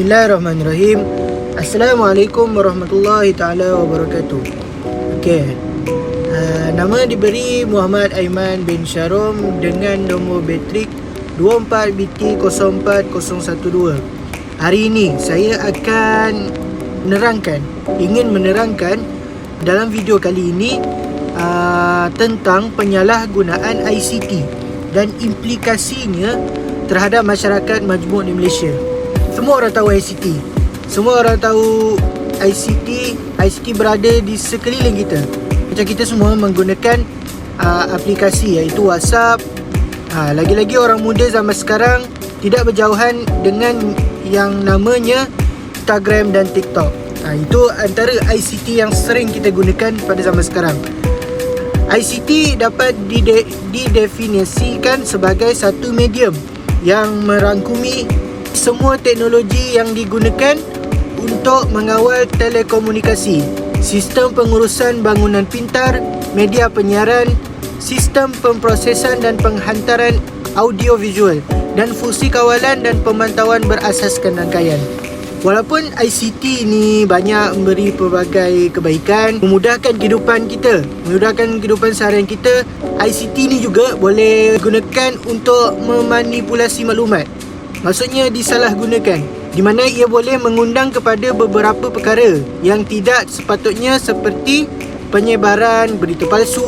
Bismillahirrahmanirrahim. Assalamualaikum warahmatullahi taala wabarakatuh. Okey. Uh, nama diberi Muhammad Aiman bin Syarom dengan nombor bateri 24BT04012. Hari ini saya akan menerangkan, ingin menerangkan dalam video kali ini uh, tentang penyalahgunaan ICT dan implikasinya terhadap masyarakat majmuk di Malaysia. Semua orang tahu ICT. Semua orang tahu ICT, ICT berada di sekeliling kita. Macam kita semua menggunakan uh, aplikasi iaitu WhatsApp. Uh, lagi-lagi orang muda zaman sekarang tidak berjauhan dengan yang namanya Instagram dan TikTok. Uh, itu antara ICT yang sering kita gunakan pada zaman sekarang. ICT dapat dide- didefinisikan sebagai satu medium yang merangkumi semua teknologi yang digunakan untuk mengawal telekomunikasi, sistem pengurusan bangunan pintar, media penyiaran, sistem pemprosesan dan penghantaran audio visual dan fungsi kawalan dan pemantauan berasaskan rangkaian. Walaupun ICT ni banyak memberi pelbagai kebaikan, memudahkan kehidupan kita, memudahkan kehidupan seharian kita, ICT ni juga boleh digunakan untuk memanipulasi maklumat. Maksudnya disalahgunakan di mana ia boleh mengundang kepada beberapa perkara yang tidak sepatutnya seperti penyebaran berita palsu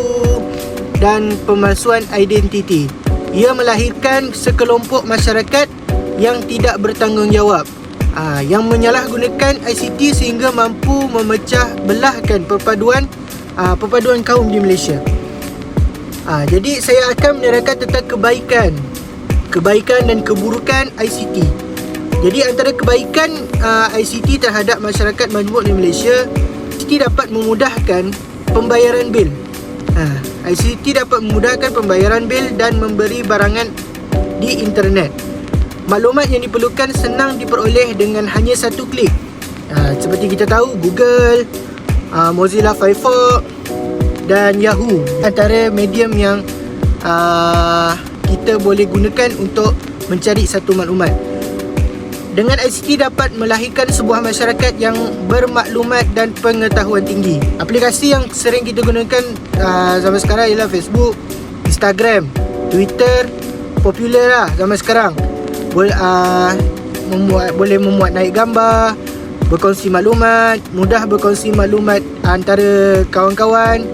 dan pemalsuan identiti. Ia melahirkan sekelompok masyarakat yang tidak bertanggungjawab aa, yang menyalahgunakan ICT sehingga mampu memecah belahkan perpaduan aa, perpaduan kaum di Malaysia. Aa, jadi saya akan menerangkan tentang kebaikan kebaikan dan keburukan ICT. Jadi antara kebaikan uh, ICT terhadap masyarakat majmuk di Malaysia, ICT dapat memudahkan pembayaran bil. Uh, ICT dapat memudahkan pembayaran bil dan memberi barangan di internet. Maklumat yang diperlukan senang diperoleh dengan hanya satu klik. Uh, seperti kita tahu Google, uh, Mozilla Firefox dan Yahoo antara medium yang uh, kita boleh gunakan untuk mencari satu maklumat. Dengan ICT dapat melahirkan sebuah masyarakat yang bermaklumat dan pengetahuan tinggi. Aplikasi yang sering kita gunakan uh, zaman sekarang ialah Facebook, Instagram, Twitter, popular lah zaman sekarang. Boleh uh, membuat boleh memuat naik gambar, berkongsi maklumat, mudah berkongsi maklumat antara kawan-kawan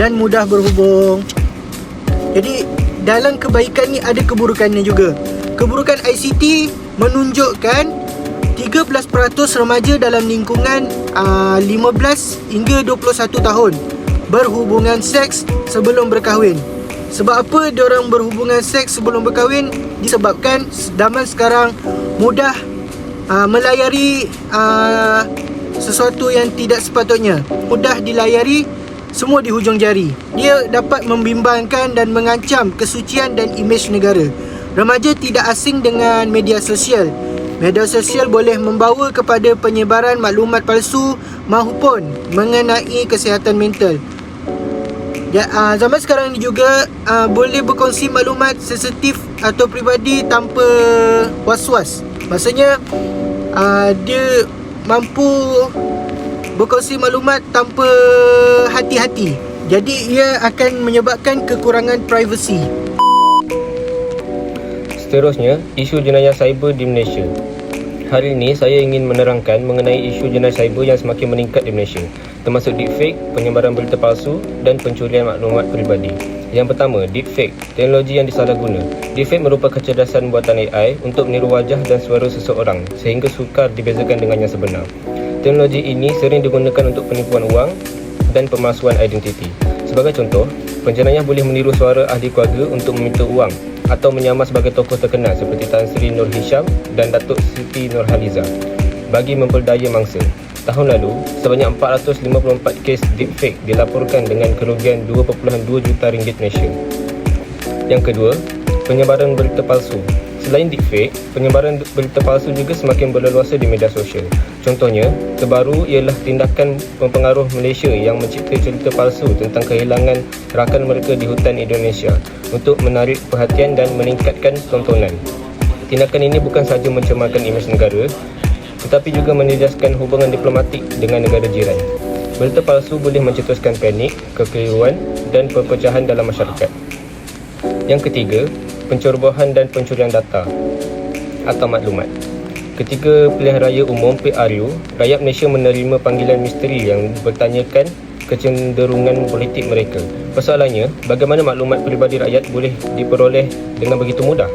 dan mudah berhubung. Jadi dalam kebaikan ni ada keburukannya juga. Keburukan ICT menunjukkan 13% remaja dalam lingkungan uh, 15 hingga 21 tahun berhubungan seks sebelum berkahwin. Sebab apa diorang berhubungan seks sebelum berkahwin? Disebabkan zaman sekarang mudah uh, melayari uh, sesuatu yang tidak sepatutnya. Mudah dilayari semua di hujung jari. Dia dapat membimbangkan dan mengancam kesucian dan imej negara. Remaja tidak asing dengan media sosial. Media sosial boleh membawa kepada penyebaran maklumat palsu maupun mengenai kesihatan mental. Ya, uh, zaman sekarang ni juga uh, boleh berkongsi maklumat sensitif atau peribadi tanpa was-was. Maksudnya uh, dia mampu berkongsi maklumat tanpa hati-hati. Jadi ia akan menyebabkan kekurangan privasi. Seterusnya, isu jenayah cyber di Malaysia. Hari ini saya ingin menerangkan mengenai isu jenayah cyber yang semakin meningkat di Malaysia, termasuk deepfake, penyebaran berita palsu dan pencurian maklumat peribadi. Yang pertama, deepfake, teknologi yang disalahguna. Deepfake merupakan kecerdasan buatan AI untuk meniru wajah dan suara seseorang sehingga sukar dibezakan dengan yang sebenar. Teknologi ini sering digunakan untuk penipuan wang dan pemalsuan identiti. Sebagai contoh, penjenayah boleh meniru suara ahli keluarga untuk meminta wang atau menyamar sebagai tokoh terkenal seperti Tan Sri Nur Hisham dan Datuk Siti Nurhaliza bagi memperdaya mangsa. Tahun lalu, sebanyak 454 kes deepfake dilaporkan dengan kerugian 2.2 juta ringgit Malaysia. Yang kedua, penyebaran berita palsu. Selain deepfake, penyebaran berita palsu juga semakin berleluasa di media sosial. Contohnya, terbaru ialah tindakan pempengaruh Malaysia yang mencipta cerita palsu tentang kehilangan rakan mereka di hutan Indonesia untuk menarik perhatian dan meningkatkan tontonan. Tindakan ini bukan sahaja mencemarkan imej negara, tetapi juga menjejaskan hubungan diplomatik dengan negara jiran. Berita palsu boleh mencetuskan panik, kekeliruan dan perpecahan dalam masyarakat. Yang ketiga, pencerobohan dan pencurian data atau maklumat. Ketika pilihan raya umum PRU, rakyat Malaysia menerima panggilan misteri yang bertanyakan kecenderungan politik mereka. Persoalannya, bagaimana maklumat peribadi rakyat boleh diperoleh dengan begitu mudah?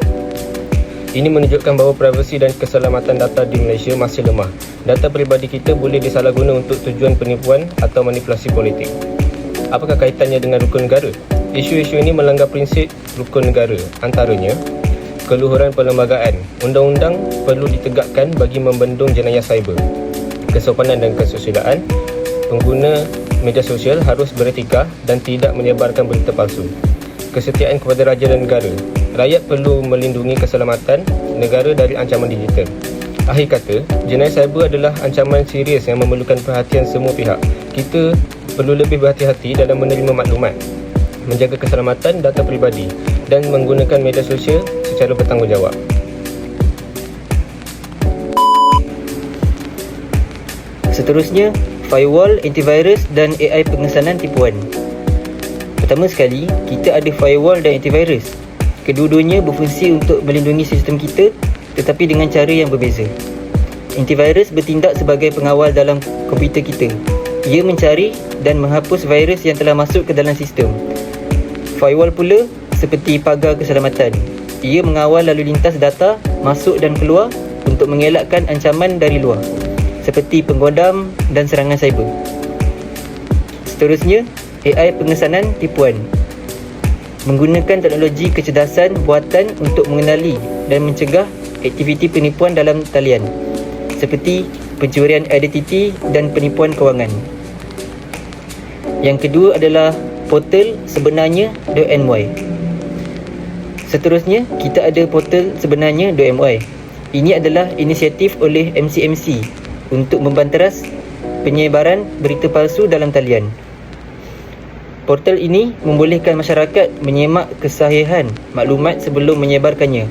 Ini menunjukkan bahawa privasi dan keselamatan data di Malaysia masih lemah. Data peribadi kita boleh disalahguna untuk tujuan penipuan atau manipulasi politik. Apakah kaitannya dengan rukun negara? Isu-isu ini melanggar prinsip rukun negara. Antaranya, keluhuran perlembagaan. Undang-undang perlu ditegakkan bagi membendung jenayah cyber. Kesopanan dan kesusilaan. Pengguna media sosial harus beretika dan tidak menyebarkan berita palsu. Kesetiaan kepada raja dan negara. Rakyat perlu melindungi keselamatan negara dari ancaman digital. Akhir kata, jenayah cyber adalah ancaman serius yang memerlukan perhatian semua pihak. Kita perlu lebih berhati-hati dalam menerima maklumat, menjaga keselamatan data peribadi dan menggunakan media sosial secara bertanggungjawab. Seterusnya, firewall, antivirus dan AI pengesanan tipuan. Pertama sekali, kita ada firewall dan antivirus. Kedua-duanya berfungsi untuk melindungi sistem kita tetapi dengan cara yang berbeza. Antivirus bertindak sebagai pengawal dalam komputer kita. Ia mencari dan menghapus virus yang telah masuk ke dalam sistem. Firewall pula seperti pagar keselamatan. Ia mengawal lalu lintas data masuk dan keluar untuk mengelakkan ancaman dari luar seperti penggodam dan serangan cyber. Seterusnya, AI pengesanan tipuan. Menggunakan teknologi kecerdasan buatan untuk mengenali dan mencegah aktiviti penipuan dalam talian seperti pencurian identiti dan penipuan kewangan. Yang kedua adalah portal sebenarnya.my. Seterusnya, kita ada portal sebenarnya.my. Ini adalah inisiatif oleh MCMC untuk membanteras penyebaran berita palsu dalam talian. Portal ini membolehkan masyarakat menyemak kesahihan maklumat sebelum menyebarkannya.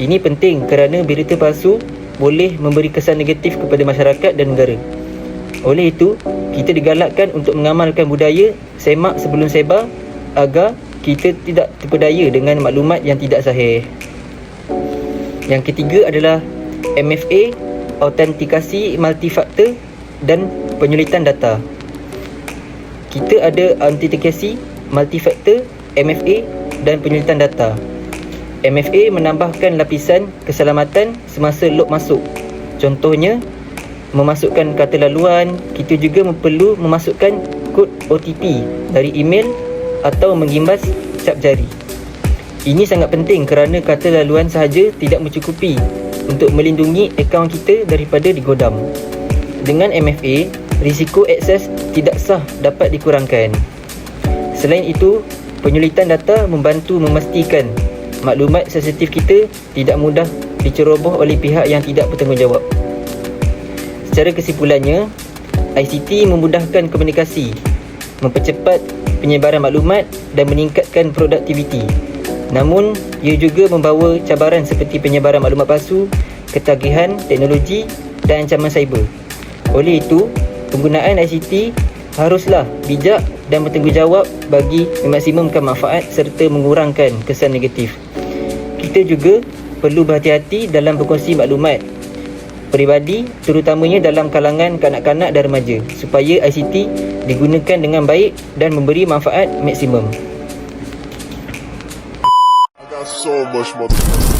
Ini penting kerana berita palsu boleh memberi kesan negatif kepada masyarakat dan negara. Oleh itu, kita digalakkan untuk mengamalkan budaya semak sebelum sebar agar kita tidak terpedaya dengan maklumat yang tidak sahih. Yang ketiga adalah MFA autentikasi multifaktor dan penyulitan data. Kita ada autentikasi multifaktor, MFA dan penyulitan data. MFA menambahkan lapisan keselamatan semasa log masuk. Contohnya, memasukkan kata laluan, kita juga perlu memasukkan kod OTP dari email atau mengimbas cap jari. Ini sangat penting kerana kata laluan sahaja tidak mencukupi untuk melindungi akaun kita daripada digodam. Dengan MFA, risiko akses tidak sah dapat dikurangkan. Selain itu, penyulitan data membantu memastikan maklumat sensitif kita tidak mudah diceroboh oleh pihak yang tidak bertanggungjawab. Secara kesimpulannya, ICT memudahkan komunikasi, mempercepat penyebaran maklumat dan meningkatkan produktiviti. Namun, ia juga membawa cabaran seperti penyebaran maklumat palsu, ketagihan teknologi dan ancaman cyber. Oleh itu, penggunaan ICT haruslah bijak dan bertanggungjawab bagi memaksimumkan manfaat serta mengurangkan kesan negatif. Kita juga perlu berhati-hati dalam berkongsi maklumat peribadi terutamanya dalam kalangan kanak-kanak dan remaja supaya ICT digunakan dengan baik dan memberi manfaat maksimum. I got so much motherfucking